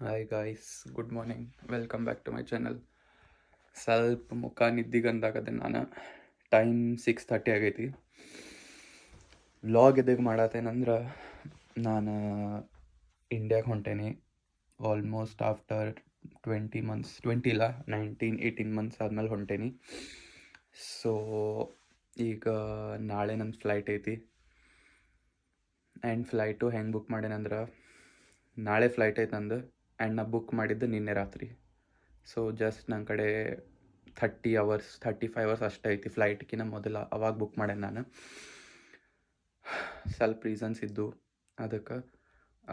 Hi guys good morning welcome back to my channel ಸ್ವಲ್ಪ ಮುಖ ನಿದ್ದಿಗಂದಾಗದೆ ನಾನು ಟೈಮ್ ಸಿಕ್ಸ್ ತರ್ಟಿ ಆಗೈತಿ. ವ್ಲಾಗ್ ಎದಕ್ಕೆ ಮಾಡತ್ತೇನಂದ್ರೆ ನಾನು ಇಂಡಿಯಾಗೆ ಹೊಂಟೇನಿ. Almost after twenty months twenty ಇಲ್ಲ ನೈನ್ಟೀನ್ ಏಯ್ಟೀನ್ ಮಂತ್ಸ್ ಆದಮೇಲೆ ಹೊಂಟೇನಿ. ಸೊ ಈಗ ನಾಳೆ ನನ್ನ ಫ್ಲೈಟ್ ಐತಿ. ಆ್ಯಂಡ್ ಫ್ಲೈಟು ಹೆಂಗೆ ಬುಕ್ ಮಾಡೇನಂದ್ರೆ, ನಾಳೆ ಫ್ಲೈಟ್ ಐತೆ ನಂದು. ಆ್ಯಂಡ್ ನಾ ಬುಕ್ ಮಾಡಿದ್ದು ನಿನ್ನೆ ರಾತ್ರಿ. ಸೊ ಜಸ್ಟ್ ನನ್ನ ಕಡೆ thirty hours thirty five hours ಅಷ್ಟೇ ಐತಿ ಫ್ಲೈಟ್ಕಿನ್ನ ಮೊದಲು. ಅವಾಗ ಬುಕ್ ಮಾಡ್ಯಾನ ನಾನು. ಸ್ವಲ್ಪ ರೀಸನ್ಸ್ ಇದ್ದು, ಅದಕ್ಕೆ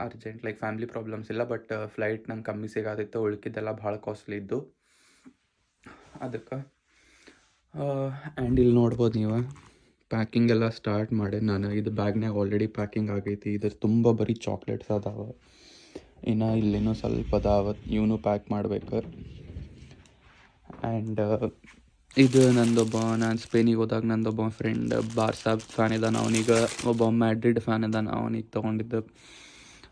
ಅರ್ಜೆಂಟ್ ಲೈಕ್ ಫ್ಯಾಮ್ಲಿ ಪ್ರಾಬ್ಲಮ್ಸ್ ಇಲ್ಲ ಬಟ್ ಫ್ಲೈಟ್ ನಂಗೆ ಕಮ್ಮಿ ಸಿಗಾದಿತ್ತು, ಉಳ್ಕಿದ್ದೆಲ್ಲ ಭಾಳ ಕಾಸ್ಟ್ಲಿ ಇದ್ದು. ಅದಕ್ಕೆ ಆ್ಯಂಡ್ ಇಲ್ಲಿ ನೋಡ್ಬೋದು ನೀವು ಪ್ಯಾಕಿಂಗ್ ಎಲ್ಲ ಸ್ಟಾರ್ಟ್ ಮಾಡಿ ನಾನು. ಇದು ಬ್ಯಾಗ್ನಾಗ ಆಲ್ರೆಡಿ ಪ್ಯಾಕಿಂಗ್ ಆಗೈತಿ. ಇದ್ರ ತುಂಬ ಬರೀ ಚಾಕ್ಲೇಟ್ಸ್ ಅದಾವ. ಇನ್ನು ಇಲ್ಲಿನೂ ಸ್ವಲ್ಪ ಅದಾವ ಇವನು ಪ್ಯಾಕ್ ಮಾಡ್ಬೇಕು. ಆ್ಯಂಡ್ ಇದು ನಂದೊಬ್ಬ, ನಾನು ಸ್ಪೇನಿಗೆ ಹೋದಾಗ ನಂದೊಬ್ಬ ಫ್ರೆಂಡ್ ಬಾರ್ಸಾ ಫ್ಯಾನ್ ಇದ್ದಾನೆ ಅವನಿಗೆ. ಒಬ್ಬ ಮ್ಯಾಡ್ರಿಡ್ ಫ್ಯಾನ್ ಇದ್ದಾನೆ ಅವನಿಗೆ ತೊಗೊಂಡಿದ್ದು.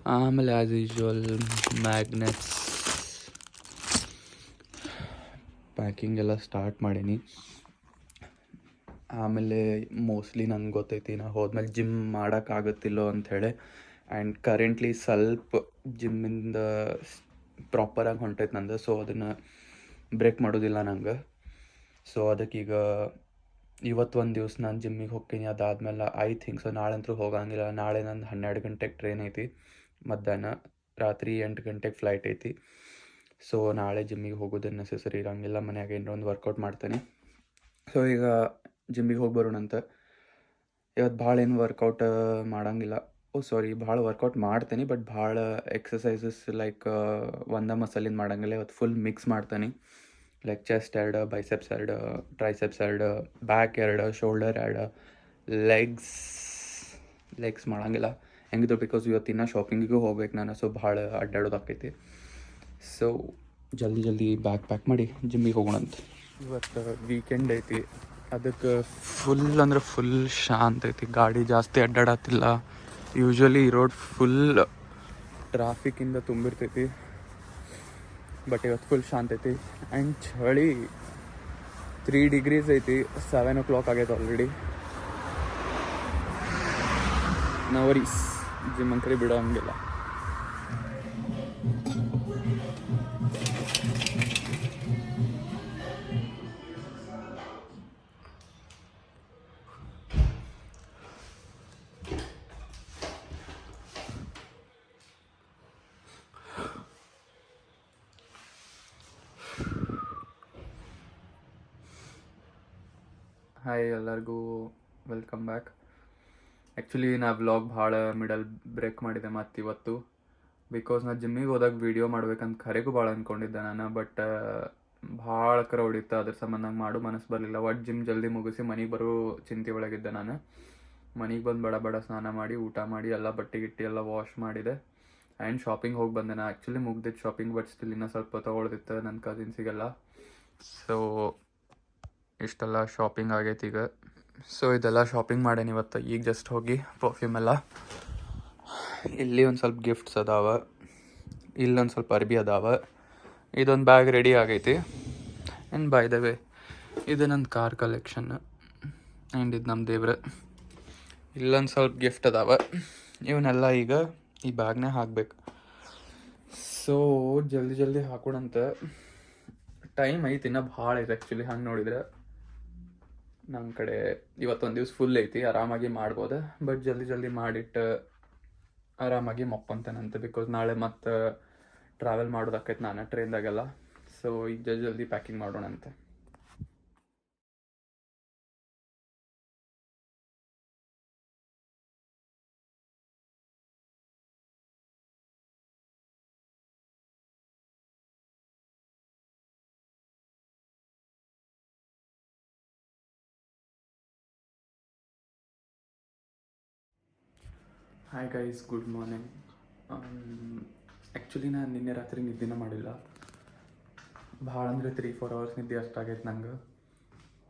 ಆಮೇಲೆ ಆ್ಯಸ್ ಯೂಶ್ವಲ್ ಮ್ಯಾಗ್ನೆಟ್ಸ್ ಪ್ಯಾಕಿಂಗ್ ಎಲ್ಲ ಸ್ಟಾರ್ಟ್ ಮಾಡೀನಿ. ಆಮೇಲೆ ಮೋಸ್ಟ್ಲಿ ನಂಗೆ ಗೊತ್ತೈತಿ, ನಾ ಹೋದ್ಮೇಲೆ ಜಿಮ್ ಮಾಡೋಕ್ಕಾಗತ್ತಿಲ್ಲೋ ಅಂಥೇಳಿ ಆ್ಯಂಡ್ ಕರೆಂಟ್ಲಿ ಸ್ವಲ್ಪ ಜಿಮ್ಮಿಂದ ಪ್ರಾಪರಾಗಿ ಹೊಂಟೈತೆ ನಂದು. ಸೊ ಅದನ್ನು ಬ್ರೇಕ್ ಮಾಡೋದಿಲ್ಲ ನಂಗೆ. ಸೊ ಅದಕ್ಕೀಗ ಇವತ್ತು ಒಂದು ದಿವ್ಸ ನಾನು ಜಿಮ್ಮಿಗೆ ಹೋಗ್ತೀನಿ. ಅದಾದಮೇಲೆ ಐ ಥಿಂಕ್ ಸೊ ನಾಳೆ ಅಂತೂ ಹೋಗಂಗಿಲ್ಲ. ನಾಳೆ ನಂದು ಹನ್ನೆರಡು ಗಂಟೆಗೆ ಟ್ರೈನ್ ಐತಿ. ಮಧ್ಯಾಹ್ನ ರಾತ್ರಿ ಎಂಟು ಗಂಟೆಗೆ ಫ್ಲೈಟ್ ಐತಿ. ಸೊ ನಾಳೆ ಜಿಮ್ಮಿಗೆ ಹೋಗೋದು ನೆಸೆಸರಿ ಇರೋಂಗಿಲ್ಲ. ಮನೆಯಾಗ ಏನೋ ಒಂದು ವರ್ಕೌಟ್ ಮಾಡ್ತೇನೆ. ಸೊ ಈಗ ಜಿಮ್ಮಿಗೆ ಹೋಗಿ ಬರೋಣಂತ. ಇವತ್ತು ಭಾಳ ಏನು ವರ್ಕೌಟ್ ಮಾಡಂಗಿಲ್ಲ. ಓ ಸಾರಿ ಭಾಳ ವರ್ಕೌಟ್ ಮಾಡ್ತೀನಿ ಬಟ್ ಭಾಳ ಎಕ್ಸಸೈಸಸ್ ಲೈಕ್ ಒಂದ ಮಸಲಿಂದ ಮಾಡಂಗಿಲ್ಲ ಇವತ್ತು ಫುಲ್ ಮಿಕ್ಸ್ ಮಾಡ್ತೀನಿ. ಲೈಕ್ ಚೆಸ್ಟ್ ಎರಡು ಬೈಸೆಪ್ಸ್ ಎರಡು ಟ್ರೈಸೆಪ್ಸ್ ಎರಡು ಬ್ಯಾಕ್ ಎರಡು ಶೋಲ್ಡರ್ ಎರಡು ಲೆಗ್ಸ್ ಲೆಗ್ಸ್ ಮಾಡಂಗಿಲ್ಲ. ಹೆಂಗಿದ್ರು ಬಿಕಾಸ್ ಇವತ್ತಿನ ಶಾಪಿಂಗಿಗೂ ಹೋಗ್ಬೇಕು ನಾನು ಸೊ ಭಾಳ ಅಡ್ಡಾಡೋದಾಕೈತಿ ಸೊ ಜಲ್ದಿ ಜಲ್ದಿ ಬ್ಯಾಗ್ ಪ್ಯಾಕ್ ಮಾಡಿ ಜಿಮ್ಮಿಗೆ ಹೋಗೋಣಂತ. ಇವತ್ತು ವೀಕೆಂಡ್ ಐತಿ ಅದಕ್ಕೆ ಫುಲ್ ಅಂದ್ರೆ ಫುಲ್ ಶಾಂತ ಐತಿ ಗಾಡಿ ಜಾಸ್ತಿ ಅಡ್ಡಾಡತ್ತಿಲ್ಲ. ಯೂಶ್ವಲಿ ಈ ರೋಡ್ ಫುಲ್ ಟ್ರಾಫಿಕ್ಕಿಂದ ತುಂಬಿರ್ತೈತಿ. ಬಟ್ ಇವತ್ತು ಫುಲ್ ಶಾಂತ ಐತಿ. ಆ್ಯಂಡ್ ಚಳಿ ತ್ರೀ ಡಿಗ್ರೀಸ್ ಐತಿ. ಸೆವೆನ್ ಓ ಕ್ಲಾಕ್ ಆಗೈತೆ ಆಲ್ರೆಡಿ ನವರೀಸ್ ಜಿಮ್ ಅಂಕರಿ ಬಿಡೋ ಹಂಗಿಲ್ಲ. ಹಾಯ್ ಎಲ್ಲರಿಗೂ ವೆಲ್ಕಮ್ ಬ್ಯಾಕ್ ಆ್ಯಕ್ಚುಲಿ ನಾ ವ್ಲಾಗ್ ಭಾಳ ಮಿಡಲ್ ಬ್ರೇಕ್ ಮಾಡಿದೆ ಮತ್ತು ಇವತ್ತು. ಬಿಕಾಸ್ ನಾ ಜಿಮ್ಮಿಗೆ ಹೋದಾಗ ವೀಡಿಯೋ ಮಾಡ್ಬೇಕಂತ ಖರೆಗೂ ಭಾಳ ಅಂದ್ಕೊಂಡಿದ್ದೆ ನಾನು ಬಟ್ ಭಾಳ ಕ್ರೌಡ್ ಇತ್ತು, ಅದ್ರ ಸಂಬಂಧ ನಂಗೆ ಮಾಡು ಮನಸ್ಸು ಬರಲಿಲ್ಲ. ಒಟ್ಟು ಜಿಮ್ ಜಲ್ದಿ ಮುಗಿಸಿ ಮನೆಗೆ ಬರೋ ಚಿಂತೆ ಒಳಗಿದ್ದೆ ನಾನು. ಮನೆಗೆ ಬಂದು ಬಡ ಬಡ ಸ್ನಾನ ಮಾಡಿ, ಊಟ ಮಾಡಿ, ಎಲ್ಲ ಬಟ್ಟೆ ಗಿಟ್ಟಿ ಎಲ್ಲ ವಾಶ್ ಮಾಡಿದೆ. ಆ್ಯಂಡ್ ಶಾಪಿಂಗ್ ಹೋಗಿ ಬಂದೆ ನಾ. ಆ್ಯಕ್ಚುಲಿ ಮುಗ್ದಿದ್ದು ಶಾಪಿಂಗ್ ಬಟ್ ಸ್ಟಿಲ್ ಇನ್ನೂ ಸ್ವಲ್ಪ ತೊಗೊಳ್ದಿತ್ತು ನನ್ನ ಕಸಿನ್ಸಿಗೆಲ್ಲ ಸೊ ಇಷ್ಟೆಲ್ಲ ಶಾಪಿಂಗ್ ಆಗೈತಿ ಈಗ. ಸೊ ಇದೆಲ್ಲ ಶಾಪಿಂಗ್ ಮಾಡೇನಿ ಇವತ್ತು. ಈಗ ಜಸ್ಟ್ ಹೋಗಿ ಪರ್ಫ್ಯೂಮ್ ಎಲ್ಲ. ಇಲ್ಲಿ ಒಂದು ಸ್ವಲ್ಪ ಗಿಫ್ಟ್ಸ್ ಅದಾವ. ಇಲ್ಲೊಂದು ಸ್ವಲ್ಪ ಅರ್ಬಿ ಅದಾವ. ಇದೊಂದು ಬ್ಯಾಗ್ ರೆಡಿ ಆಗೈತಿ. ಆ್ಯಂಡ್ ಬೈ ದ ವೇ ಇದು ನನ್ನ ಕಾರ್ ಕಲೆಕ್ಷನ್ ಆ್ಯಂಡ್ ಇದು ನಮ್ಮ ದೇವ್ರ. ಇಲ್ಲೊಂದು ಸ್ವಲ್ಪ ಗಿಫ್ಟ್ ಅದಾವ. ಇವನ್ನೆಲ್ಲ ಈಗ ಈ ಬ್ಯಾಗ್ನೇ ಹಾಕ್ಬೇಕು. ಸೊ ಜಲ್ದಿ ಜಲ್ದಿ ಹಾಕೋಣಂತ. ಟೈಮ್ ಐತಿ, ಇನ್ನೂ ಭಾಳ ಇದೆ ಆ್ಯಕ್ಚುಲಿ ಹಂಗೆ ನೋಡಿದ್ರೆ. ನಮ್ಮ ಕಡೆ ಇವತ್ತೊಂದು ದಿವ್ಸ ಫುಲ್ ಐತಿ, ಆರಾಮಾಗಿ ಮಾಡ್ಬೋದು ಬಟ್ ಜಲ್ದಿ ಜಲ್ದಿ ಮಾಡಿಟ್ಟು ಆರಾಮಾಗಿ ಮಕ್ಕೊಂತೇನಂತೆ ಬಿಕಾಸ್ ನಾಳೆ ಮತ್ತೆ ಟ್ರಾವೆಲ್ ಮಾಡೋದಾಕೈತೆ ನಾನು ಟ್ರೈನ್ದಾಗೆಲ್ಲ ಸೊ ಈಗ ಜಲ್ದಿ ಜಲ್ದಿ packing ಮಾಡೋಣಂತೆ. Hi guys good morning actually ನಾನು ನಿನ್ನೆ ರಾತ್ರಿ ನಿದ್ದೆನ ಮಾಡಿಲ್ಲ. ಭಾಳ ಅಂದರೆ ತ್ರೀ ಫೋರ್ ಅವರ್ಸ್ ನಿದ್ದೆ ಅಷ್ಟಾಗೈತೆ ನಂಗೆ.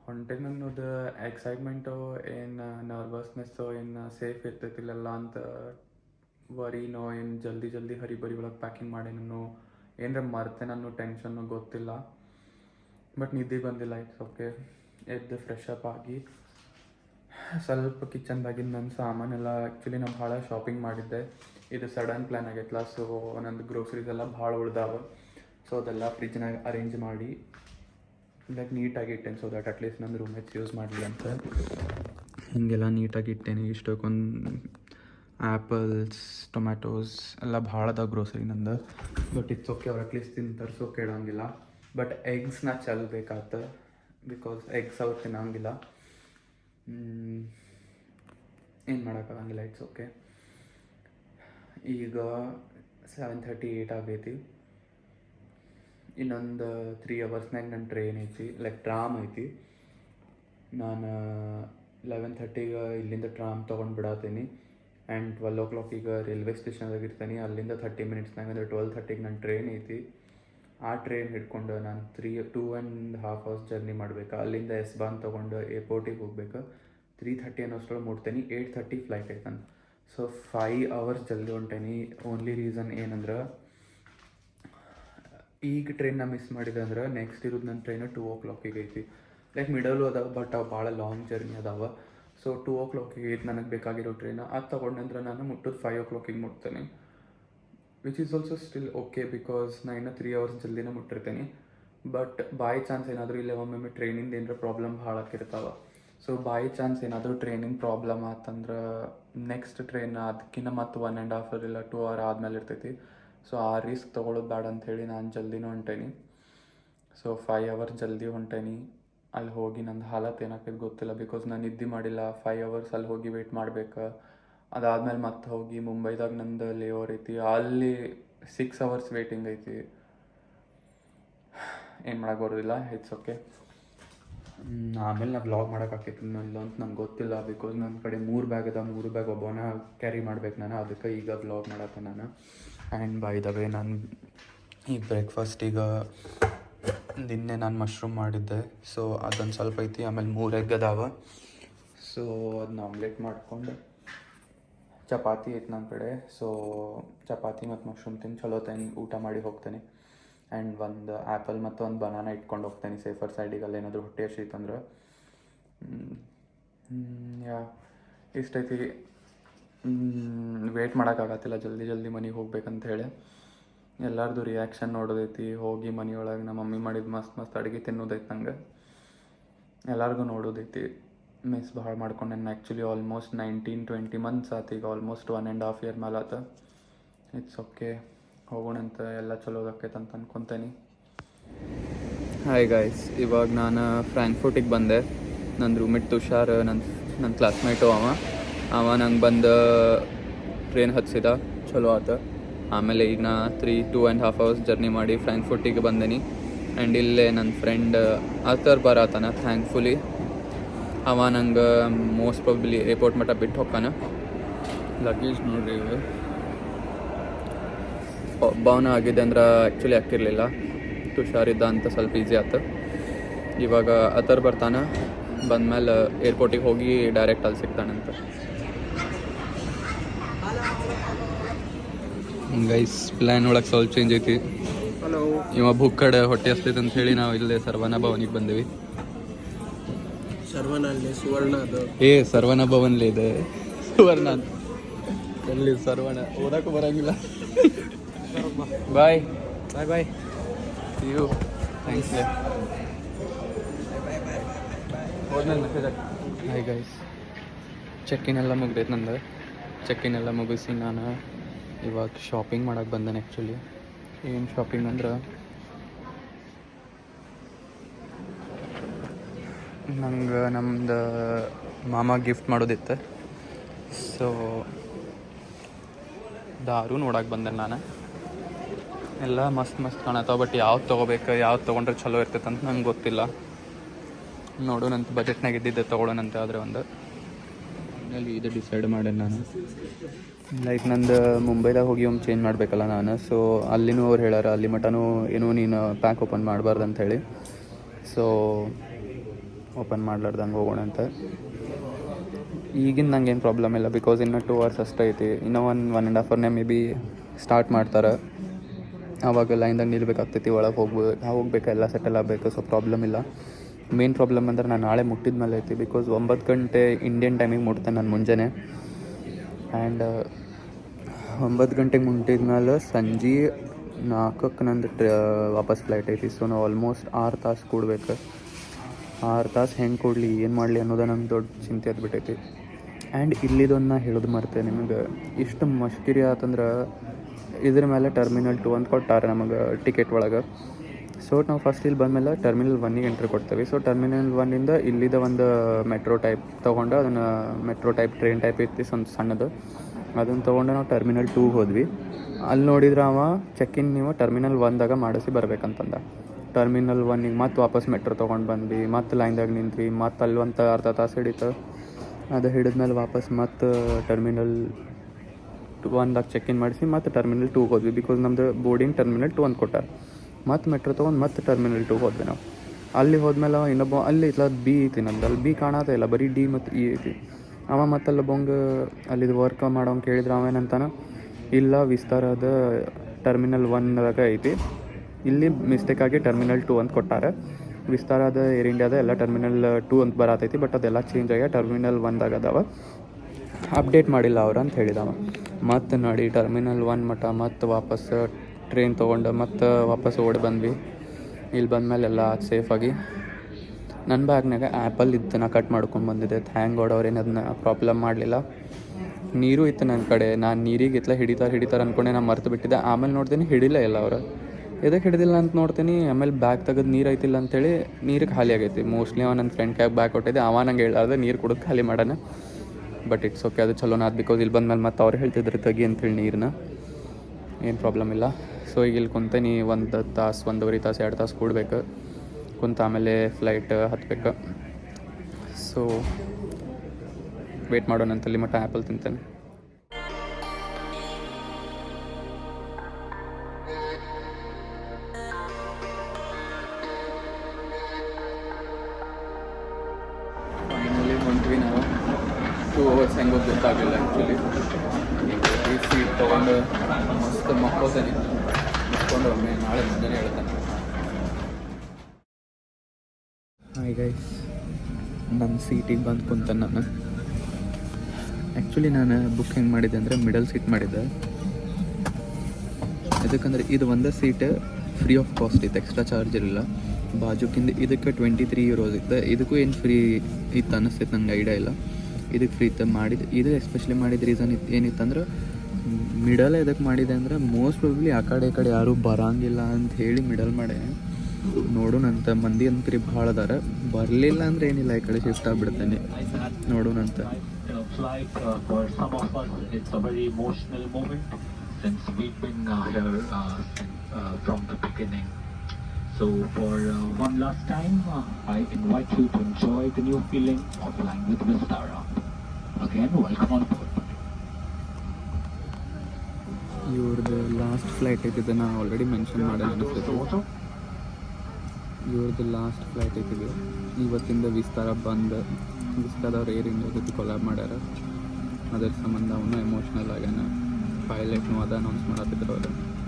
ಹೊಂಟೇನು ಅನ್ನೋದು ಎಕ್ಸೈಟ್ಮೆಂಟು ಏನು ನರ್ವಸ್ನೆಸ್ಸು ಏನು ಸೇಫ್ ಇರ್ತೈತಿಲ್ಲ ಅಂತ ವರಿನೋ ಏನು ಜಲ್ದಿ ಜಲ್ದಿ ಹರಿ ಬರಿ ಒಳಗೆ ಪ್ಯಾಕಿಂಗ್ ಮಾಡೇನೋ ಏನರ ಮರ್ತೆ ನಾನು ಟೆನ್ಷನ್ನು ಗೊತ್ತಿಲ್ಲ. ಬಟ್ ನಿದ್ದೆ ಬಂದಿಲ್ಲ ಇಟ್ಸ್ ಓಕೆ ಎದ್ದು ಫ್ರೆಶ್ ಅಪ್ ಆಗಿ. ಸ್ವಲ್ಪ ಕಿಚನ್ದಾಗಿನ ನನ್ನ ಸಾಮಾನೆಲ್ಲ ಆ್ಯಕ್ಚುಲಿ ನಾನು ಭಾಳ ಶಾಪಿಂಗ್ ಮಾಡಿದ್ದೆ. ಇದು ಸಡನ್ ಪ್ಲ್ಯಾನ್ ಆಗೈತಲ್ಲ ಸೊ ನಂದು ಗ್ರೋಸರೀಸ್ ಎಲ್ಲ ಭಾಳ ಉಳ್ದಾವ. ಸೊ ಅದೆಲ್ಲ ಫ್ರಿಜ್ನಾಗ ಅರೇಂಜ್ ಮಾಡಿ ಲೈಕ್ ನೀಟಾಗಿ ಇಟ್ಟೇನೆ ಸೊ ದಟ್ ಅಟ್ಲೀಸ್ಟ್ ನಂದು ಹೆಚ್ಚು ಯೂಸ್ ಮಾಡಲಿ ಅಂತ. ಹೀಗೆಲ್ಲ ನೀಟಾಗಿ ಇಟ್ಟೇನೆ. ಇಷ್ಟಕ್ಕೊಂದು ಆ್ಯಪಲ್ಸ್ ಟೊಮ್ಯಾಟೋಸ್ ಎಲ್ಲ ಭಾಳ ಅದಾವ ಗ್ರೋಸರಿ ನಂದು. ಬಟ್ ಇಟ್ಸ್ ಓಕೆ ಅವ್ರು ಅಟ್ಲೀಸ್ಟ್ ತಿಂತಾರೆ ಸೊ ಕೇಳೋಂಗಿಲ್ಲ. ಬಟ್ ಎಗ್ಸ್ನ ಚೆಲ್ಬೇಕಾತ ಬಿಕಾಸ್ ಎಗ್ಸ್ ಅವ್ರು ತಿನ್ನೋಂಗಿಲ್ಲ. ಏನು ಮಾಡೋಕ್ಕಾಗಂಗಿಲ್ಲ ಇಟ್ಸ್ ಓಕೆ ಈಗ ಸೆವೆನ್ ಥರ್ಟಿ ಏಯ್ಟ್ ಆಗೈತಿ. ಇನ್ನೊಂದು ತ್ರೀ ಅವರ್ಸ್ನಾಗ ನನ್ನ ಟ್ರೈನ್ ಐತಿ ಲೈಕ್ ಟ್ರಾಮ್ ಐತಿ. ನಾನು ಲೆವೆನ್ ಥರ್ಟಿಗೆ ಇಲ್ಲಿಂದ ಟ್ರಾಮ್ ತೊಗೊಂಡು ಬಿಡತ್ತೀನಿ ಆ್ಯಂಡ್ ಟ್ವೆಲ್ ಓ ಕ್ಲಾಕಿಗೆ ರೈಲ್ವೆ ಸ್ಟೇಷನ್ದಾಗ ಇರ್ತೀನಿ, ಅಲ್ಲಿಂದ ಥರ್ಟಿ ಮಿನಿಟ್ಸ್ನಾಗ ಅಂದರೆ ಟ್ವೆಲ್ ಥರ್ಟಿಗೆ ನನ್ನ ಟ್ರೈನ್ ಐತಿ. ಆ ಟ್ರೈನ್ ಹಿಡ್ಕೊಂಡು ನಾನು three two and half hours journey ಮಾಡಬೇಕು. ಅಲ್ಲಿಂದ ಎಸ್ ಬಾನ್ ತೊಗೊಂಡು ಏರ್ಪೋರ್ಟಿಗೆ ಹೋಗ್ಬೇಕು. ತ್ರೀ ಥರ್ಟಿ ಅನ್ನೋಷ್ಟರೊಳಗೆ ಮುಟ್ತೇನೆ. ಏಯ್ಟ್ ಥರ್ಟಿ ಫ್ಲೈಟ್ ಐತೆ ಸೊ ಫೈ ಅವರ್ಸ್ ಜಲ್ದಿ ಹೊಂಟೇನಿ. ಓನ್ಲಿ ರೀಸನ್ ಏನಂದ್ರೆ, ಈಗ ಟ್ರೈನ್ನ ಮಿಸ್ ಮಾಡಿದೆ ಅಂದ್ರೆ ನೆಕ್ಸ್ಟ್ ಇರೋದು ನನ್ನ ಟ್ರೈನು ಟೂ ಓ ಕ್ಲಾಕಿಗೆ ಐತಿ. ಲೈಕ್ ಮಿಡಲು ಅದಾವ ಬಟ್ ಅವು ಭಾಳ ಲಾಂಗ್ ಜರ್ನಿ ಅದಾವ. ಸೊ ಟೂ ಓ ಕ್ಲಾಕಿಗೆ ಐತಿ ನನಗೆ ಬೇಕಾಗಿರೋ ಟ್ರೈನ್ ಅದು ತೊಗೊಂಡಂದ್ರೆ ನಾನು ಮುಟ್ಟೋದು ಫೈವ್ ಓ ಕ್ಲಾಕಿಗೆ ಮುಟ್ತೇನೆ. Which is also still okay because ನಾನು ಇನ್ನೂ ತ್ರೀ ಅವರ್ಸ್ ಜಲ್ದಿನೇ ಮುಟ್ಟಿರ್ತೀನಿ ಬಟ್ ಬೈ ಚಾನ್ಸ್ ಏನಾದರೂ ಇಲ್ಲ ಒಮ್ಮೊಮ್ಮೆ ಟ್ರೈನಿಂದ ಏನಾರ ಪ್ರಾಬ್ಲಮ್ ಭಾಳ ಆಕಿರ್ತಾವ ಸೊ ಬೈ ಚಾನ್ಸ್ ಏನಾದರೂ ಟ್ರೈನಿಂಗ್ ಪ್ರಾಬ್ಲಮ್ ಆತಂದ್ರೆ ನೆಕ್ಸ್ಟ್ ಟ್ರೈನ್ ಅದಕ್ಕಿಂತ ಮತ್ತು ಒನ್ ಆ್ಯಂಡ್ ಹಾಫ್ ಇಲ್ಲ ಟೂ ಅವರ್ ಆದಮೇಲೆ ಇರ್ತೈತಿ ಸೊ ಆ ರಿಸ್ಕ್ ತೊಗೊಳೋದು ಬೇಡ ಅಂಥೇಳಿ ನಾನು ಜಲ್ದಿನೂ ಹೊಂಟೇನಿ ಸೊ ಫೈ ಅವರ್ಸ್ ಜಲ್ದಿ ಹೊಂಟೇನಿ ಅಲ್ಲಿ ಹೋಗಿ ನಂದು ಹಾಲತ್ ಏನಾಕೈತೆ ಗೊತ್ತಿಲ್ಲ ಬಿಕಾಸ್ ನಾನು ನಿದ್ದೆ ಮಾಡಿಲ್ಲ. ಫೈವ್ ಅವರ್ಸ್ ಅಲ್ಲಿ ಹೋಗಿ ವೆಯ್ಟ್ ಮಾಡ್ಬೇಕು. ಅದಾದ್ಮೇಲೆ ಮತ್ತೆ ಹೋಗಿ ಮುಂಬೈದಾಗ ನಂದು ಲೇವರ್ ಐತಿ. ಅಲ್ಲಿ ಸಿಕ್ಸ್ ಅವರ್ಸ್ ವೇಟಿಂಗ್ ಐತಿ. ಏನು ಮಾಡೋಕೆ ಬರೋದಿಲ್ಲ ಓಕೆ ಆಮೇಲೆ ನಾ ಬ್ಲಾಗ್ ಮಾಡೋಕ್ಕಾಕೈತಿ ಇಲ್ಲ ಅಂತ ನಂಗೆ ಗೊತ್ತಿಲ್ಲ ಬಿಕಾಸ್ ನನ್ನ ಕಡೆ ಮೂರು ಬ್ಯಾಗ್ ಅದ ಮೂರು ಬ್ಯಾಗ್ ಒಬ್ಬನ ಕ್ಯಾರಿ ಮಾಡ್ಬೇಕು ನಾನು. ಅದಕ್ಕೆ ಈಗ ಬ್ಲಾಗ್ ಮಾಡತ್ತೆ ನಾನು. ಆ್ಯಂಡ್ ಬೈ ದ ವೇ ನಾನು ಈ ಬ್ರೇಕ್ಫಾಸ್ಟ್ ಈಗ ನಿನ್ನೆ ನಾನು ಮಶ್ರೂಮ್ ಮಾಡಿದ್ದೆ. ಸೊ ಅದೊಂದು ಸ್ವಲ್ಪ ಐತಿ, ಆಮೇಲೆ ಮೂರು ಎಗ್ ಅದಾವ. ಸೊ ಅದನ್ನ ಆಮ್ಲೆಟ್ ಮಾಡ್ಕೊಂಡು ಚಪಾತಿ ಐತೆ ನಮ್ಮ ಕಡೆ. ಸೊ ಚಪಾತಿ ಮತ್ತು ಮಶ್ರೂಮ್ ತಿಂದು ಚಲೋ ತನಿ ಊಟ ಮಾಡಿ ಹೋಗ್ತೇನೆ. ಆ್ಯಂಡ್ ಒಂದು ಆ್ಯಪಲ್ ಮತ್ತು ಒಂದು ಬನಾನ ಇಟ್ಕೊಂಡು ಹೋಗ್ತೇನೆ ಸೇಫರ್ ಸೈಡಿಗೆ ಅಲ್ಲಿ ಏನಾದರೂ ಹೊಟ್ಟೆ ಹಸಿತಂದ್ರೆ ಯಾ ಇಷ್ಟೈತಿ ವೇಟ್ ಮಾಡೋಕ್ಕಾಗತ್ತಿಲ್ಲ ಜಲ್ದಿ ಜಲ್ದಿ ಮನೆಗೆ ಹೋಗ್ಬೇಕಂತ ಹೇಳಿ. ಎಲ್ಲರದು ರಿಯಾಕ್ಷನ್ ನೋಡೋದೈತಿ, ಹೋಗಿ ಮನೆಯೊಳಗೆ, ನಮ್ಮ ಮಮ್ಮಿ ಮಾಡಿದ ಮಸ್ತ್ ಮಸ್ತ್ ಅಡುಗೆ ತಿನ್ನೋದೈತಿ ನಂಗೆ. ಎಲ್ಲರಿಗೂ ನೋಡೋದೈತಿ. ಮಿಸ್ ಭಾಳ ಮಾಡ್ಕೊಂಡೆ actually almost nineteen twenty months ಆತು ಈಗ almost one and half year ಮೇಲೆ ಆತ. ಇಟ್ಸ್ ಓಕೆ ಹೋಗೋಣಂತ ಎಲ್ಲ ಚಲೋ ಅಂತ ಅನ್ಕೊತೇನೆ. ಹಾಯ್ ಗಾಯ್ಸ್ ಇವಾಗ ನಾನು ಫ್ರ್ಯಾಂಕ್ಫೋರ್ಟಿಗೆ ಬಂದೆ. ನನ್ನ ರೂಮಿಟ್ ತುಷಾರ್ ನನ್ನ ನನ್ನ ಕ್ಲಾಸ್ಮೇಟು ಅವ. ಅವ ನಂಗೆ ಬಂದು ಟ್ರೈನ್ ಹತ್ಸಿದ. ಚಲೋ ಆತ. ಆಮೇಲೆ ಈಗ ನಾ three two and half hours journey ಮಾಡಿ ಫ್ರ್ಯಾಂಕ್ಫೋರ್ಟಿಗೆ ಬಂದೇನಿ. ಆ್ಯಂಡ್ ಇಲ್ಲೇ ನನ್ನ ಫ್ರೆಂಡ್ ಆತರ್ ಬರತಾನ ಥ್ಯಾಂಕ್ಫುಲಿ ಅವ ನಂಗೆ ಮೋಸ್ಟ್ ಪ್ರಾಬ್ಲಿ ಏರ್ಪೋರ್ಟ್ ಮಟ್ಟ ಬಿಟ್ಟು ಹೋಗ್ತಾನೆ. ಲಗೇಜ್ ನೋಡ್ರಿ ಇವು ಭಾವನ ಆಗಿದೆ ಅಂದ್ರೆ ಆ್ಯಕ್ಚುಲಿ ಆಗ್ತಿರ್ಲಿಲ್ಲ. ಹುಷಾರಿದ್ದ ಅಂತ ಸ್ವಲ್ಪ ಈಸಿ ಆಯ್ತು ಇವಾಗ ಅತರ್ ಬರ್ತಾನ. ಬಂದಮೇಲೆ ಏರ್ಪೋರ್ಟಿಗೆ ಹೋಗಿ ಡೈರೆಕ್ಟ್ ಅಲ್ಲಿ ಸಿಗ್ತಾನಂತ ಗೈಸ್ ಪ್ಲ್ಯಾನ್ ಒಳಗೆ ಸ್ವಲ್ಪ ಚೇಂಜ್ ಐತಿ. ಇವಾಗ ಇವ ಬುಕ್ ಕಡೆ ಹೊಟ್ಟೆ ಹಸ್ತೈತೆ ಅಂತ ಹೇಳಿ ನಾವು ಇಲ್ಲೇ ಸರ್ವನ ಭವನಿಗೆ ಬಂದೇವಿ. ಸುವರ್ಣ ಅದು. ಏ ಸರ್ವನ ಭವನ್ಲಿ ಇದೆ. ಸುವರ್ಣ ಅಂತ. ಎಲ್ಲಿ ಸರ್ವಣ? ಓದಕ್ಕೂ ಬರಂಗಿಲ್ಲ. Bye. Bye bye. You thanks hi guys check in ಎಲ್ಲ ಮುಗ್ದೈತೆ ನಂದು. ಚೆಕ್ಕಿನ್ ಎಲ್ಲ ಮುಗಿಸಿ ನಾನು ಇವಾಗ ಶಾಪಿಂಗ್ ಮಾಡಕ್ಕೆ ಬಂದೇನೆ ಆ್ಯಕ್ಚುಲಿ ಏನು ಶಾಪಿಂಗ್ ಅಂದ್ರೆ? ನಂಗೆ ನಮ್ದು ಮಾಮ ಗಿಫ್ಟ್ ಮಾಡೋದಿತ್ತು. ಸೊ ದಾರು ನೋಡಕ್ಕೆ ಬಂದೆ ನಾನು. ಎಲ್ಲ ಮಸ್ತ್ ಮಸ್ತ್ ಕಾಣತ್ತಾವ ಬಟ್ ಯಾವ್ದು ತೊಗೋಬೇಕು ಯಾವ್ದು ತೊಗೊಂಡ್ರೆ ಚಲೋ ಇರ್ತೈತೆ ಅಂತ ನಂಗೆ ಗೊತ್ತಿಲ್ಲ. ನೋಡೋಣಂತ ಬಜೆಟ್ನಾಗ ಇದ್ದಿದ್ದೆ ತೊಗೊಳೋಣಂತೆ ಆದರೆ ಒಂದು. ಅಲ್ಲಿ ಇದು ಡಿಸೈಡ್ ಮಾಡೇನಿ ನಾನು. ಲೈಕ್ ನಂದು ಮುಂಬೈದಾಗ ಹೋಗಿ ಒಮ್ಮೆ ಚೇಂಜ್ ಮಾಡಬೇಕಲ್ಲ ನಾನು. ಸೊ ಅಲ್ಲಿನೂ ಅವ್ರು ಹೇಳಾರ ಅಲ್ಲಿ ಮಟನೂ ಏನೋ ನೀನು ಪ್ಯಾಕ್ ಓಪನ್ ಮಾಡಬಾರ್ದು ಅಂತ ಹೇಳಿ ಸೊ ಓಪನ್ ಮಾಡ್ಲಾರ್ದಂಗೆ ಹೋಗೋಣ ಅಂತ. ಈಗಿನ ನಂಗೆ ಏನು ಪ್ರಾಬ್ಲಮ್ ಇಲ್ಲ ಬಿಕಾಸ್ ಇನ್ನೂ ಟೂ ಅವರ್ಸ್ ಅಷ್ಟೇ ಐತಿ. ಇನ್ನೂ ಒನ್ ಒನ್ ಆ್ಯಂಡ್ ಹಾಫ್ ಅವರ್ನೇ ಮೇ ಬಿ ಸ್ಟಾರ್ಟ್ ಮಾಡ್ತಾರೆ. ಆವಾಗ ಲೈನ್ದಾಗ ನಿಲ್ಬೇಕಾಗ್ತೈತಿ, ಒಳಗೆ ಹೋಗ್ಬೋದು ಹೋಗ್ಬೇಕು, ಎಲ್ಲ ಸೆಟಲ್ ಆಗಬೇಕು ಸೊ ಪ್ರಾಬ್ಲಮ್ ಇಲ್ಲ. ಮೇನ್ ಪ್ರಾಬ್ಲಮ್ ಅಂದ್ರೆ ನಾನು ನಾಳೆ ಮುಟ್ಟಿದ ಮೇಲೆ ಐತಿ ಬಿಕಾಸ್ ಒಂಬತ್ತು ಗಂಟೆ ಇಂಡಿಯನ್ ಟೈಮಿಗೆ ಮುಟ್ತೇನೆ ನಾನು ಮುಂಜಾನೆ. ಆ್ಯಂಡ್ ಒಂಬತ್ತು ಗಂಟೆಗೆ ಮುಟ್ಟಿದ ಮೇಲೆ ಸಂಜೆ ನಾಲ್ಕಕ್ಕೆ ನಂದು ಟ್ರ ವಾಪಸ್ ಫ್ಲೈಟ್ ಐತಿ. ಸೊ ನಾವು ಆಲ್ಮೋಸ್ಟ್ ಆರು ತಾಸು ಕೂಡ್ಬೇಕು. ಆರು ತಾಸು ಹೆಂಗೆ ಕೊಡಲಿ, ಏನು ಮಾಡಲಿ ಅನ್ನೋದು ನಂಗೆ ದೊಡ್ಡ ಚಿಂತೆ ಅದ್ಬಿಟ್ಟೈತಿ ಆ್ಯಂಡ್ ಇಲ್ಲಿದೊಂದು ಹೇಳೋದು ಮರ್ತೆ ನಿಮಗೆ. ಇಷ್ಟು ಮಶ್ಕಿರಿ ಆತಂದ್ರೆ ಇದ್ರ ಮೇಲೆ ಟರ್ಮಿನಲ್ ಟು ಅಂತ ಕೊಟ್ಟಾರೆ ನಮಗೆ ಟಿಕೆಟ್ ಒಳಗೆ. ಸೊ ನಾವು ಫಸ್ಟ್ ಇಲ್ಲಿ ಬಂದಮೇಲೆ ಟರ್ಮಿನಲ್ ಒನ್ನಿಗೆ ಎಂಟ್ರಿ ಕೊಡ್ತೇವೆ. ಸೊ ಟರ್ಮಿನಲ್ ಒನ್ನಿಂದ ಇಲ್ಲಿದ ಒಂದು ಮೆಟ್ರೋ ಟೈಪ್ ತೊಗೊಂಡು ಅದನ್ನು ಮೆಟ್ರೋ ಟೈಪ್ ಟ್ರೈನ್ ಟೈಪ್ ಇತ್ತು ಸಣ್ಣ ಸಣ್ಣದು. ಅದನ್ನು ತೊಗೊಂಡು ನಾವು ಟರ್ಮಿನಲ್ ಟೂಗೆ ಹೋದ್ವಿ. ಅಲ್ಲಿ ನೋಡಿದ್ರೆ ಅವ ಚೆಕ್ ಇನ್ ನೀವು ಟರ್ಮಿನಲ್ ಒಂದಾಗ ಮಾಡಿಸಿ ಬರ್ಬೇಕಂತಂದ. ಟರ್ಮಿನಲ್ ಒನ್ನಿಗೆ ಮತ್ತೆ ವಾಪಸ್ ಮೆಟ್ರೋ ತೊಗೊಂಡು ಬಂದ್ವಿ. ಮತ್ತೆ ಲೈನ್ದಾಗ ನಿಂತ್ವಿ ಮತ್ತೆ ಅಲ್ಲಿ ಒಂದು ಅರ್ಧ ತಾಸು ಹಿಡಿತು. ಅದು ಹಿಡಿದ್ಮೇಲೆ ವಾಪಸ್ ಮತ್ತೆ ಟರ್ಮಿನಲ್ ಒನ್ದಾಗ ಚೆಕ್ ಇನ್ ಮಾಡಿಸಿ ಮತ್ತೆ ಟರ್ಮಿನಲ್ ಟೂ ಹೋದ್ವಿ. ಬಿಕಾಸ್ ನಮ್ಮದು ಬೋರ್ಡಿಂಗ್ ಟರ್ಮಿನಲ್ ಟು ಅಂತ ಕೊಟ್ಟಾರ ಮತ್ತೆ ಮೆಟ್ರೋ ತೊಗೊಂಡು ಮತ್ತೆ ಟರ್ಮಿನಲ್ ಟೂಗೆ ಹೋದ್ವಿ ನಾವು. ಅಲ್ಲಿ ಹೋದ್ಮೇಲೆ ಇನ್ನೊಬ್ಬ, ಅಲ್ಲಿ ಇಲ್ಲ ಬಿ ಐತಿ ನಮ್ದು. ಅಲ್ಲಿ ಬಿ ಕಾಣದೇ ಇಲ್ಲ. ಬರೀ ಡಿ ಮತ್ತು ಇ ಐತಿ. ಅವ ಮತ್ತೆ ಅಲ್ಲೊಬ್ಬಂಗೆ ಅಲ್ಲಿದು ವರ್ಕ್ ಮಾಡೋಂಗೆ ಕೇಳಿದ್ರೆ ಅವೇನಂತಾನ? ಇಲ್ಲ ವಿಸ್ತಾರದ ಟರ್ಮಿನಲ್ ಒನ್ದಾಗ ಐತಿ. ಇಲ್ಲಿ ಮಿಸ್ಟೇಕ್ ಆಗಿ ಟರ್ಮಿನಲ್ ಟು ಅಂತ ಕೊಟ್ಟಾರೆ. ವಿಸ್ತಾರದ ಏರ್ ಇಂಡಿಯಾದ ಎಲ್ಲ ಟರ್ಮಿನಲ್ ಟೂ ಅಂತ ಬರತೈತಿ ಬಟ್ ಅದೆಲ್ಲ ಚೇಂಜ್ ಆಗಿ ಟರ್ಮಿನಲ್ ಒಂದಾಗ ಅದಾವ. ಅಪ್ಡೇಟ್ ಮಾಡಿಲ್ಲ ಅವ್ರು ಅಂತ ಹೇಳಿದವ ಮತ್ತು ನೋಡಿ ಟರ್ಮಿನಲ್ ಒನ್ ಮಟ ಮತ್ತು ವಾಪಸ್ ಟ್ರೈನ್ ತೊಗೊಂಡು, ಮತ್ತು ವಾಪಸ್ ಓಡಿ ಬಂದ್ವಿ. ಇಲ್ಲಿ ಬಂದಮೇಲೆ ಎಲ್ಲ ಸೇಫಾಗಿ ನನ್ನ ಬ್ಯಾಗ್ನಾಗ ಆ್ಯಪಲ್ ಇತ್ತು ನಾ ಕಟ್ ಮಾಡ್ಕೊಂಡು ಬಂದಿದ್ದೆ ಥ್ಯಾಂಕ್ ಗಾಡ್ ಅವ್ರೇನು ಅದನ್ನ ಪ್ರಾಬ್ಲಮ್ ಮಾಡಲಿಲ್ಲ. ನೀರು ಇತ್ತು ನನ್ನ ಕಡೆ. ನಾನು ನೀರಿಗೆ ಇತ್ತಲ್ಲ ಹಿಡಿತಾರೆ ಹಿಡಿತಾರೆ ಅಂದ್ಕೊಂಡೆ ನಾನು ಮರ್ತು ಬಿಟ್ಟಿದ್ದೆ. ಆಮೇಲೆ ನೋಡ್ತೀನಿ ಹಿಡಿಲೇ ಇಲ್ಲ ಅವರು. ಎದಕ್ಕೆ ಹಿಡಿದಿಲ್ಲ ಅಂತ ನೋಡ್ತೀನಿ. ಆಮೇಲೆ ಬ್ಯಾಗ್ ತೆಗೆದು ನೀರು ಐತಿಲ್ಲ ಅಂತೇಳಿ ನೀರು ಖಾಲಿ ಆಗೈತಿ. ಮೋಸ್ಟ್ಲಿ ಅವ ನನ್ನ ಫ್ರೆಂಡ್ ಕ್ಯಾಬ್ ಬ್ಯಾಗ್ ಕೊಟ್ಟಿದ್ದೆ. ಅವ ನಂಗೆ ಹೇಳಾರ್ದೆ ನೀರು ಕುಡಿದು ಖಾಲಿ ಮಾಡೋಣ. ಬಟ್ ಇಟ್ಸ್ ಓಕೆ ಅದು ಚಲೋನ ಅದು ಬಿಕಾಸ್ ಇಲ್ಲಿ ಬಂದಮೇಲೆ ಮತ್ತೆ ಅವ್ರು ಹೇಳ್ತಿದ್ರು, ತೆಗಿ ಅಂತೇಳಿ ನೀರನ್ನ ಏನು ಪ್ರಾಬ್ಲಮ್ ಇಲ್ಲ. ಸೊ ಈಗ ಇಲ್ಲಿ ಕುಂತೇನಿ, ಒಂದು ತಾಸು, ಒಂದೂವರೆ ತಾಸು, ಎರಡು ತಾಸು ಕೂಡಬೇಕು. ಕುಂತ ಆಮೇಲೆ ಫ್ಲೈಟ್ ಹತ್ತಬೇಕು ಸೊ ವೇಟ್ ಮಾಡೋಣ ಅಂತಲ್ಲಿ ಮಟ್ಟ ಆ್ಯಪಲ್ ತಿಂತೇನೆ. ಹಾಯ್ ಗೈಸ್ ನನ್ನ ಸೀಟಿಗೆ ಬಂದು ಕುಂತ ನಾನು. ಆ್ಯಕ್ಚುಲಿ ನಾನು ಬುಕ್ ಹೆಂಗೆ ಮಾಡಿದ್ದೆ ಅಂದರೆ ಮಿಡಲ್ ಸೀಟ್ ಮಾಡಿದ್ದೆ ಯಾಕಂದರೆ ಇದು ಒಂದೇ ಸೀಟ್ ಫ್ರೀ ಆಫ್ ಕಾಸ್ಟ್ ಇತ್ತು ಎಕ್ಸ್ಟ್ರಾ ಚಾರ್ಜ್ ಇರಲಿಲ್ಲ. ಬಾಜುಕಿಂದ ಇದಕ್ಕೆ ಟ್ವೆಂಟಿ ತ್ರೀ ಯೂರೋಸ್ ಇತ್ತು. ಇದಕ್ಕೂ ಏನು ಫ್ರೀ ಇತ್ತು ಅನ್ನಿಸ್ತೈತೆ ನಂಗೆ ಐಡಿಯಾ ಇಲ್ಲ. ಇದಕ್ಕೆ ಫ್ರೀ ಇತ್ತು ಮಾಡಿದ್ದು ಇದು ಎಸ್ಪೆಷಲಿ ಮಾಡಿದ ರೀಸನ್ ಇತ್ತು ಏನಿತ್ತಂದ್ರೆ ಮಿಡಲ್ ಎದಕ್ಕೆ ಮಾಡಿದೆ ಅಂದ್ರೆ ಮೋಸ್ಟ್ ಪ್ರಾಬ್ಲಿ ಆ ಕಡೆ ಈ ಕಡೆ ಯಾರೂ ಬರಂಗಿಲ್ಲ ಅಂತ ಹೇಳಿ ಮಿಡಲ್ ಮಾಡೆ ನೋಡೋಣಂತ ಮಂದಿ ಅಂತ್ರಿ ಭಾಳ ಅದಾರ ಬರಲಿಲ್ಲ ಅಂದ್ರೆ ಏನಿಲ್ಲ ಈ ಕಡೆ ಶಿಫ್ಟ್ ಆಗಿಬಿಡ್ತೇನೆ ನೋಡೋಣಂತ flight uh, since we've been uh, here uh, sin- uh, from the beginning. So for uh, one last time, uh, I invite you to enjoy the new feeling of flying with Vistara. Again, welcome on board. ಇವ್ರದ್ದು last flight ಐತಿದ್ದು ನಾ already mention ಮಾಡಿ ಅನಿಸ್ತೈತಿ ಇವ್ರದ್ದು last flight ಐತಿದೆ. ಇವತ್ತಿಂದ ವಿಸ್ತಾರ ಬಂದು, ವಿಸ್ತಾರದವ್ರು Air India ಜೊತೆ ಕೊಲಾಬ್ ಮಾಡ್ಯಾರ? ಅದ್ರ ಸಂಬಂಧ ಅವನು ಎಮೋಷ್ನಲ್ ಆಗ್ಯಾನ ಪೈಲಟ್ನು ಅದ ಅನೌನ್ಸ್ ಮಾಡತ್ತಿದ್ರು ಅವರು.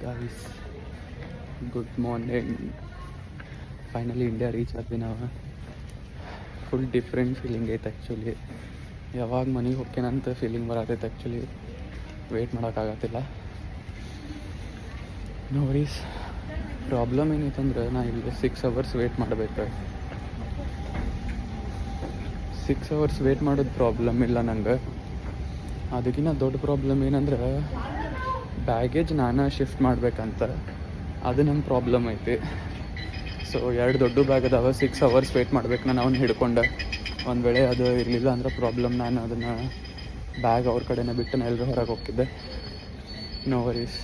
Guys good morning finally India reach ಆದ್ವಿ ನಾವು ಫುಲ್ ಡಿಫ್ರೆಂಟ್ ಫೀಲಿಂಗ್ ಐತೆ ಆ್ಯಕ್ಚುಲಿ ಯಾವಾಗ ಮನೆಗೆ ಹೋಗ್ತೇನಂತ ಫೀಲಿಂಗ್ ಬರತೈತೆ ಆ್ಯಕ್ಚುಲಿ ವೆಯ್ಟ್ ಮಾಡೋಕ್ಕಾಗತ್ತಿಲ್ಲ ನೋ ವರೀಸ್ ಪ್ರಾಬ್ಲಮ್ ಏನೈತಂದ್ರೆ ನಾ ಇಲ್ಲಿ ಸಿಕ್ಸ್ ಅವರ್ಸ್ ವೆಯ್ಟ್ ಮಾಡಬೇಕು? ಸಿಕ್ಸ್ ಅವರ್ಸ್ ವೆಯ್ಟ್ ಮಾಡೋದು ಪ್ರಾಬ್ಲಮ್ ಇಲ್ಲ ನಂಗೆ. ಅದಕ್ಕಿಂತ ದೊಡ್ಡ ಪ್ರಾಬ್ಲಮ್ ಏನಂದ್ರೆ ಬ್ಯಾಗೇಜ್ ನಾನು ಶಿಫ್ಟ್ ಮಾಡ್ಬೇಕಂತ. ಅದು ನಂಗೆ ಪ್ರಾಬ್ಲಮ್ ಐತಿ. ಸೊ ಎರಡು ದೊಡ್ಡ ಬ್ಯಾಗ್ ಅದಾವ ಸಿಕ್ಸ್ ಅವರ್ಸ್ ವೆಯ್ಟ್ ಮಾಡ್ಬೇಕು ನಾನು ಅವ್ನು ಹಿಡ್ಕೊಂಡೆ. ಒಂದು ವೇಳೆ ಅದು ಇರಲಿಲ್ಲ ಅಂದ್ರೆ ಪ್ರಾಬ್ಲಮ್ ನಾನು ಅದನ್ನು ಬ್ಯಾಗ್ ಅವ್ರ ಕಡೆನೇ ಬಿಟ್ಟು ನಾನು ಎಲ್ಲರೂ ಹೊರಗೆ ಹೋಗ್ತಿದ್ದೆ. ನೋ ವರೀಸ್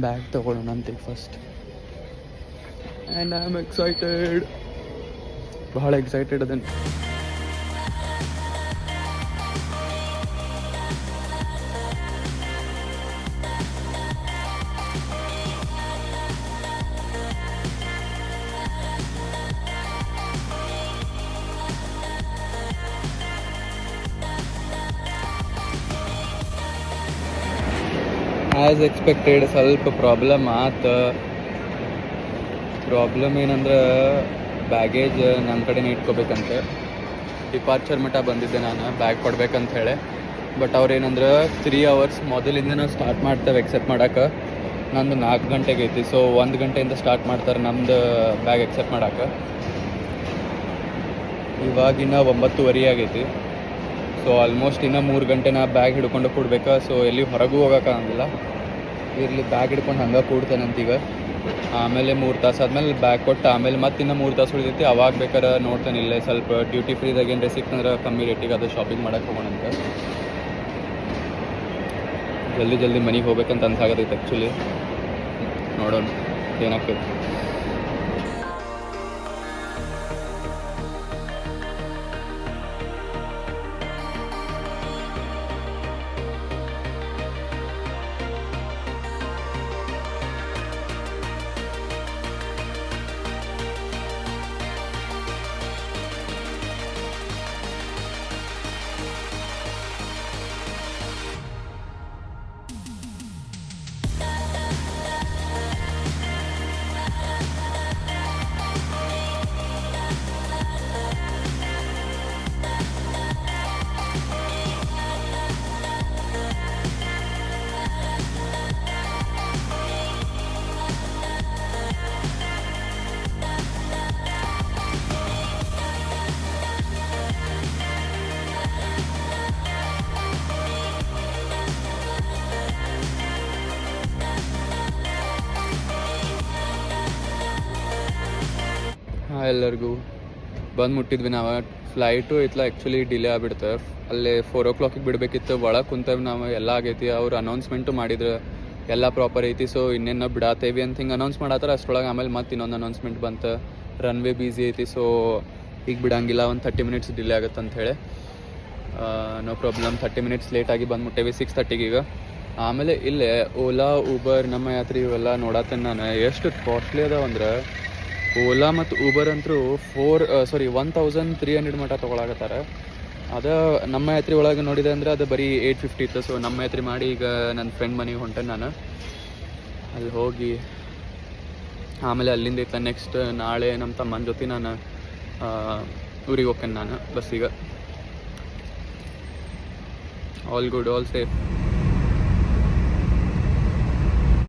ಬ್ಯಾಗ್ ತೊಗೊಳ್ಳೋಣ ಅಂತ first and I am excited ಭಾಳ ಎಕ್ಸೈಟೆಡ್ ಅದನ್ನು. ಆ್ಯಸ್ ಎಕ್ಸ್ಪೆಕ್ಟೆಡ್ ಸ್ವಲ್ಪ ಪ್ರಾಬ್ಲಮ್ ಆತು. ಪ್ರಾಬ್ಲಮ್ ಏನಂದ್ರೆ ಬ್ಯಾಗೇಜ್ ನನ್ನ ಕಡೆನೇ ಇಟ್ಕೋಬೇಕಂತೆ. ಡಿಪಾರ್ಚರ್ ಮಟ್ಟ ಬಂದಿದ್ದೆ ನಾನು ಬ್ಯಾಗ್ ಕೊಡ್ಬೇಕಂತ ಹೇಳಿ. ಬಟ್ ಅವ್ರೇನಂದ್ರೆ ತ್ರೀ ಅವರ್ಸ್ ಮೊದಲಿಂದನೂ ಸ್ಟಾರ್ಟ್ ಮಾಡ್ತೇವೆ ಎಕ್ಸೆಪ್ಟ್ ಮಾಡೋಕೆ. ನಂದು ನಾಲ್ಕು ಗಂಟೆಗೆ ಐತಿ. ಸೊ ಒಂದು ಗಂಟೆಯಿಂದ ಸ್ಟಾರ್ಟ್ ಮಾಡ್ತಾರೆ ನಮ್ದು ಬ್ಯಾಗ್ ಎಕ್ಸೆಪ್ಟ್ ಮಾಡೋಕೆ. ಇವಾಗಿನ ಒಂಬತ್ತುವರೆ ಆಗೈತಿ. ಸೊ ಆಲ್ಮೋಸ್ಟ್ ಇನ್ನೂ ಮೂರು ಗಂಟೆ ನಾ ಬ್ಯಾಗ್ ಹಿಡ್ಕೊಂಡು ಕೊಡ್ಬೇಕಾ. ಸೊ ಎಲ್ಲಿ ಹೊರಗೂ ಹೋಗೋಕ್ಕಾಗಂಗಿಲ್ಲ ಇರಲಿ ಬ್ಯಾಗ್ ಹಿಡ್ಕೊಂಡು ಹಂಗೆ ಕೂಡ್ತೇನಂತೀಗ ಆಮೇಲೆ ಮೂರು ತಾಸು ಆದಮೇಲೆ ಬ್ಯಾಗ್ ಕೊಟ್ಟು ಆಮೇಲೆ ಮತ್ತೆ ಇನ್ನೂ ಮೂರು ತಾಸು ಉಳಿದೈತಿ. ಅವಾಗ ಬೇಕಾರೆ ನೋಡ್ತೇನೆ ಇಲ್ಲೇ ಸ್ವಲ್ಪ ಡ್ಯೂಟಿ ಫ್ರೀದಾಗ ಏನಾರ ಸಿಕ್ತಂದ್ರೆ ಕಮ್ಮಿ ರೇಟಿಗೆ ಅದು ಶಾಪಿಂಗ್ ಮಾಡಕ್ಕೆ ಹೋಗೋಣಂತ ಜಲ್ದಿ ಜಲ್ದಿ ಮನೆಗೆ ಹೋಗ್ಬೇಕಂತ ಅನ್ಸಾಗತ್ತೈತೆ ಆ್ಯಕ್ಚುಲಿ ನೋಡೋಣ, ಏನಾಗ್ತೈತೆ. ಎಲ್ಲರಿಗೂ ಬಂದು ಮುಟ್ಟಿದ್ವಿ ನಾವು. ಫ್ಲೈಟು ಇತ್ಲ ಆ್ಯಕ್ಚುಲಿ ಡಿಲೇ ಆಗ್ಬಿಡ್ತು. ಅಲ್ಲೇ ಫೋರ್ ಓ ಕ್ಲಾಕಿಗೆ ಬಿಡಬೇಕಿತ್ತು. ಒಳಗೆ ಕುಂತೇವೆ ನಾವು, ಎಲ್ಲ ಆಗೈತಿ. ಅವ್ರು ಅನೌನ್ಸ್ಮೆಂಟು ಮಾಡಿದ್ರು. ಎಲ್ಲ ಪ್ರಾಪರ್ ಐತಿ. ಸೊ ಇನ್ನೇನು ಬಿಡಾತೇವಿ ಅಂತ ಹಿಂಗೆ ಅನೌನ್ಸ್ ಮಾಡತ್ತಾರ ಅಷ್ಟರೊಳಗೆ ಆಮೇಲೆ ಮತ್ತೆ ಇನ್ನೊಂದು ಅನೌನ್ಸ್ಮೆಂಟ್ ಬಂತು. ರನ್ವೇ ಬೀಸಿ ಐತಿ. ಸೊ ಈಗ ಬಿಡಂಗಿಲ್ಲ. ಒಂದು ಥರ್ಟಿ ಮಿನಿಟ್ಸ್ ಡಿಲೇ ಆಗುತ್ತೆ ಅಂತ ಹೇಳಿ. ನೋ ಪ್ರಾಬ್ಲಮ್ ಥರ್ಟಿ ಮಿನಿಟ್ಸ್ ಲೇಟಾಗಿ ಬಂದು ಮುಟ್ಟೇವಿ ಸಿಕ್ಸ್ ತರ್ಟಿಗೆ ಈಗ. ಆಮೇಲೆ ಇಲ್ಲೇ ಓಲಾ ಊಬರ್ ನಮ್ಮ ಯಾತ್ರೆ ಇವೆಲ್ಲ ನೋಡತ್ತೇನೆ ನಾನು. ಎಷ್ಟು ಕಾಸ್ಟ್ಲಿ ಅದಾವ ಅಂದ್ರೆ ಓಲಾ ಮತ್ತು ಊಬರ್ ಅಂತೂ ಫೋರ್ ಸಾರಿ ಒನ್ ತೌಸಂಡ್ ತ್ರೀ ಹಂಡ್ರೆಡ್ ಮಟ್ಟ ತೊಗೊಳಕತ್ತಾರ. ಅದು ನಮ್ಮ ಯಾತ್ರೆ ಒಳಗೆ ನೋಡಿದೆ ಅಂದ್ರೆ ಅದು ಬರೀ ಏಯ್ಟ್ ಫಿಫ್ಟಿ ಇತ್ತು. ಸೊ ನಮ್ಮ ಯಾತ್ರೆ ಮಾಡಿ ಈಗ ನನ್ನ ಫ್ರೆಂಡ್ ಮನೆಗೆ ಹೊಂಟೆ ನಾನು. ಅಲ್ಲಿ ಹೋಗಿ ಆಮೇಲೆ ಅಲ್ಲಿಂದ ಇತ್ತ ನೆಕ್ಸ್ಟ್ ನಾಳೆ ನಮ್ಮ ತಮ್ಮನ ಜೊತೆ ನಾನು ಊರಿಗೆ ಹೋಗ್ತೇನೆ ನಾನು, ಬಸ್ಸಿಗೆ. All good all safe